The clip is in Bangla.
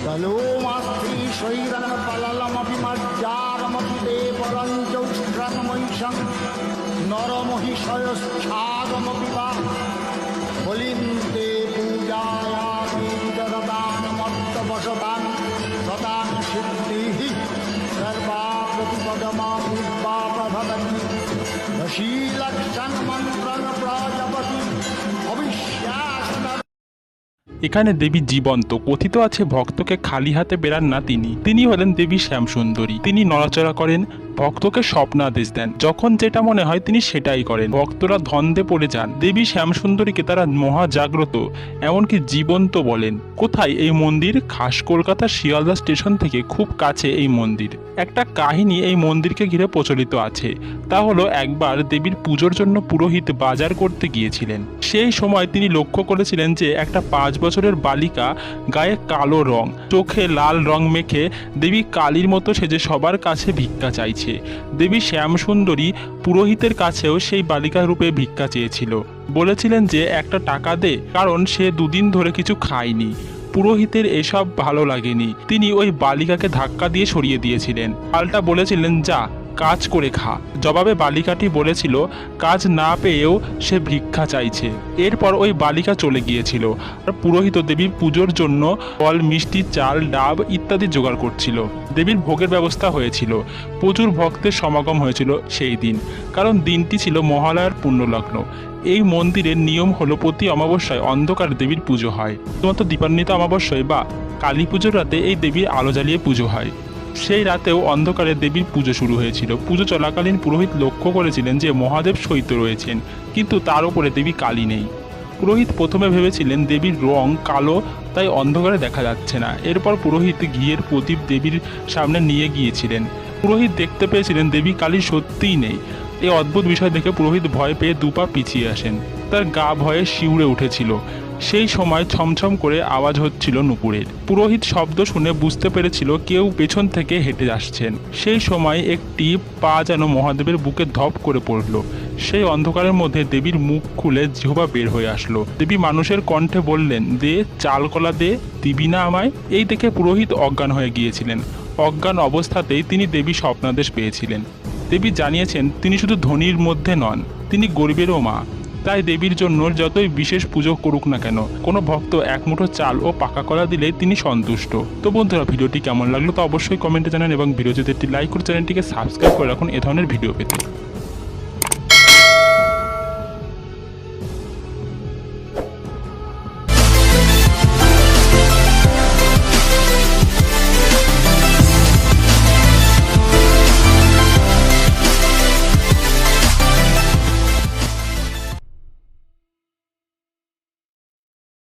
कलोमास्त्री शैरनपललमपि मज्जारमपि देवरञ्जौष्ट्रमहिषं नरमहिषयश्चागमपि वा बलिन्ते पूजायामेददानमत्तवशतान् सदां सिद्धिः सर्वा प्रतिपदमापूर्वा प्रभवति दशीलक्षन्मन्त्रं এখানে দেবী জীবন্ত, কথিত আছে ভক্তকে খালি হাতে বেরান না তিনি। তিনি হলেন দেবী শ্যামসুন্দরী। তিনি নড়াচড়া করেন ভক্তকে স্বপ্নাদেশ দেন। যখন যেটা মনে হয় তিনি সেটাই করেন। ভক্তরা ধন্দে পড়ে যান। দেবী শ্যামসুন্দরীকে তারা মহা জাগ্রত এমনকি জীবন্ত বলেন। কোথায়? এই মন্দির? খাস কলকাতা শিয়ালদা স্টেশন থেকে খুব কাছে এই মন্দির। একটা কাহিনী এই মন্দিরকে ঘিরে প্রচলিত আছে। তা হলো একবার দেবীর পুজোর জন্য পুরোহিত বাজার করতে গিয়েছিলেন। সেই সময় তিনি লক্ষ্য করেছিলেন যে একটা পাঁচ বছরের বালিকা গায়ে কালো রং, চোখে লাল রং মেখে দেবী কালীর মতো সেজে সবার কাছে ভিক্ষা চাইছে। দেবী শ্যামসুন্দরী পুরোহিতের কাছেও সেই বালিকা রূপে ভিক্ষা চেয়েছিল। বলেছিলেন যে, একটা টাকা দে, কারণ সে দুদিন ধরে কিছু খায়নি। পুরোহিতের এসব ভালো লাগেনি। তিনি ওই বালিকাকে ধাক্কা দিয়ে সরিয়ে দিয়েছিলেন। আলটা বলেছিলেন, যা কাজ করে খা। জবাবে বালিকাটি বলেছিল, কাজ না পেয়েও সে ভিক্ষা চাইছে। এরপর ওই বালিকা চলে গিয়েছিল। আর পুরোহিত দেবীর পুজোর জন্য ফল, মিষ্টি, চাল, ডাব ইত্যাদি জোগাড় করছিল। দেবীর ভোগের ব্যবস্থা হয়েছিল। প্রচুর ভক্তের সমাগম হয়েছিল সেই দিন। কারণ দিনটি ছিল মহালয়ার পুণ্যলগ্ন। এই মন্দিরের নিয়ম হলো প্রতি অমাবস্যায় অন্ধকার দেবীর পুজো হয়। শুধুমাত্র দীপান্বিত অমাবস্যায় বা কালী পুজোর রাতে এই দেবীর আলো জ্বালিয়ে পুজো হয়। সেই রাতেও অন্ধকারে দেবীর পুজো শুরু হয়েছিল। পুজো চলাকালীন পুরোহিত লক্ষ্য করেছিলেন যে মহাদেব সহিত রয়েছেন, কিন্তু তার উপরে দেবী কালী নেই। পুরোহিত প্রথমে ভেবেছিলেন দেবীর রং কালো, তাই অন্ধকারে দেখা যাচ্ছে না। এরপর পুরোহিত ঘিয়ের প্রদীপ দেবীর সামনে নিয়ে গিয়েছিলেন। পুরোহিত দেখতে পেয়েছিলেন দেবী কালী সত্যিই নেই। এই অদ্ভুত বিষয় দেখে পুরোহিত ভয় পেয়ে দুপা পিছিয়ে আসেন। তার গা ভয়ে শিউরে উঠেছিল। সেই সময় ছমছম করে আওয়াজ হচ্ছিল নুপুরের। পুরোহিত শব্দ শুনে বুঝতে পেরেছিল কেউ পেছন থেকে হেঁটে আসছেন। সেই সময় একটি পা যেন মহাদেবের বুকে ধপ করে পড়ল। সেই অন্ধকারের মধ্যে দেবীর মুখ খুলে জিহবা বের হয়ে আসলো। দেবী মানুষের কণ্ঠে বললেন, দে, চাল কলা দে, দিবি না আমায়? এই দেখে পুরোহিত অজ্ঞান হয়ে গিয়েছিলেন। অজ্ঞান অবস্থাতেই তিনি দেবী স্বপ্নাদেশ পেয়েছিলেন। দেবী জানিয়েছেন, তিনি শুধু ধনীর মধ্যে নন, তিনি গরিবেরও মা। তাই দেবীর জন্য যতই বিশেষ পুজো করুক না কেন, কোনো ভক্ত এক মুঠো চাল ও পাকা কলা দিলে তিনি সন্তুষ্ট। তো বন্ধুরা, ভিডিওটি কেমন লাগল তো অবশ্যই কমেন্টে জানান এবং ভিডিও যদি একটি লাইক করে চ্যানেলটিকে সাবস্ক্রাইব করে রাখুন এ ধরনের ভিডিও পেতে।